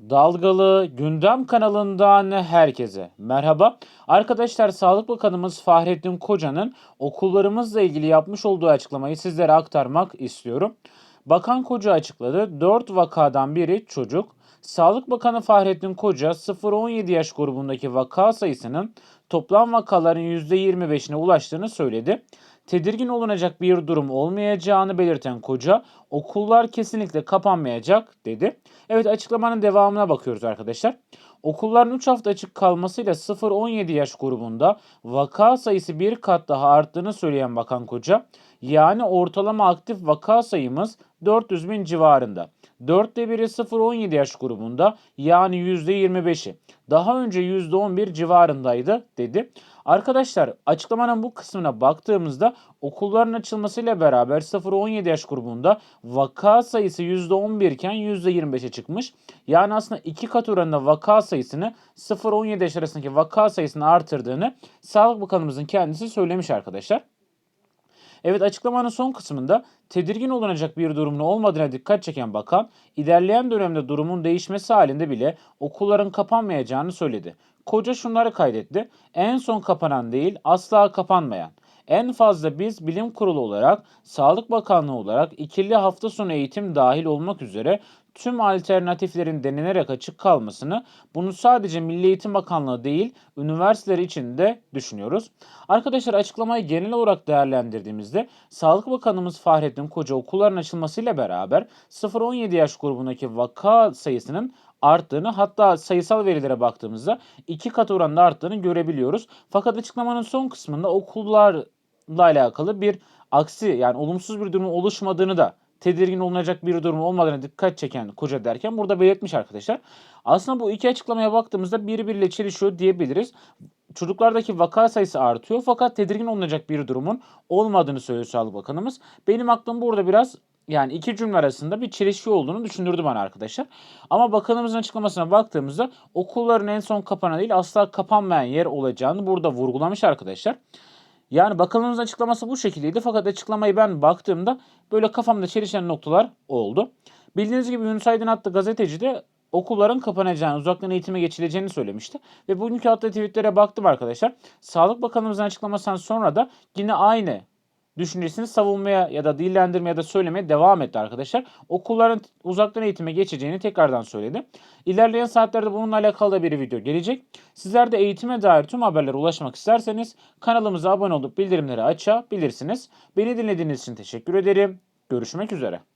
Dalgalı Gündem kanalından herkese merhaba. Arkadaşlar Sağlık Bakanımız Fahrettin Koca'nın okullarımızla ilgili yapmış olduğu açıklamayı sizlere aktarmak istiyorum. Bakan Koca açıkladı. 4 vakadan biri çocuk. Sağlık Bakanı Fahrettin Koca 0-17 yaş grubundaki vaka sayısının toplam vakaların %25'ine ulaştığını söyledi. Tedirgin olunacak bir durum olmayacağını belirten Koca, okullar kesinlikle kapanmayacak dedi. Evet açıklamanın devamına bakıyoruz arkadaşlar. Okulların 3 hafta açık kalmasıyla 0-17 yaş grubunda vaka sayısı bir kat daha arttığını söyleyen Bakan Koca, yani ortalama aktif vaka sayımız 400 bin civarında. Dörtte biri 0-17 yaş grubunda yani %25'i. Daha önce %11 civarındaydı dedi. Arkadaşlar açıklamanın bu kısmına baktığımızda okulların açılmasıyla beraber 0-17 yaş grubunda vaka sayısı %11 iken %25'e çıkmış. Yani aslında iki kat oranında vaka sayısını 0-17 yaş arasındaki vaka sayısını artırdığını Sağlık Bakanımızın kendisi söylemiş arkadaşlar. Evet açıklamanın son kısmında tedirgin olunacak bir durumun olmadığına dikkat çeken bakan, ilerleyen dönemde durumun değişmesi halinde bile okulların kapanmayacağını söyledi. Koca şunları kaydetti. En son kapanan değil, asla kapanmayan. En fazla biz bilim kurulu olarak, Sağlık Bakanlığı olarak ikili hafta sonu eğitim dahil olmak üzere tüm alternatiflerin denenerek açık kalmasını bunu sadece Milli Eğitim Bakanlığı değil üniversiteler için de düşünüyoruz. Arkadaşlar açıklamayı genel olarak değerlendirdiğimizde Sağlık Bakanımız Fahrettin Koca okulların açılmasıyla beraber 0-17 yaş grubundaki vaka sayısının arttığını hatta sayısal verilere baktığımızda iki kat oranında arttığını görebiliyoruz. Fakat açıklamanın son kısmında okullarla alakalı bir aksi yani olumsuz bir durum oluşmadığını da tedirgin olunacak bir durum olmadığına dikkat çeken koca derken burada belirtmiş arkadaşlar. Aslında bu iki açıklamaya baktığımızda birbiriyle çelişiyor diyebiliriz. Çocuklardaki vaka sayısı artıyor fakat tedirgin olunacak bir durumun olmadığını söylüyor Sağlık Bakanımız. Benim aklım burada biraz yani iki cümle arasında bir çelişki olduğunu düşündürdü bana arkadaşlar. Ama bakanımızın açıklamasına baktığımızda okulların en son kapanan değil asla kapanmayan yer olacağını burada vurgulamış arkadaşlar. Yani bakanımızın açıklaması bu şekildeydi fakat açıklamayı ben baktığımda böyle kafamda çelişen noktalar oldu. Bildiğiniz gibi Yunus Aydın adlı gazeteci de okulların kapanacağını, uzaktan eğitime geçileceğini söylemişti. Ve bugünkü attığı tweetlere baktım arkadaşlar. Sağlık Bakanımızın açıklamasından sonra da yine aynı düşüncesini savunmaya ya da dillendirmeye ya da söylemeye devam etti arkadaşlar. Okulların uzaktan eğitime geçeceğini tekrardan söyledi. İlerleyen saatlerde bununla alakalı da bir video gelecek. Sizler de eğitime dair tüm haberlere ulaşmak isterseniz kanalımıza abone olup bildirimleri açabilirsiniz. Beni dinlediğiniz için teşekkür ederim. Görüşmek üzere.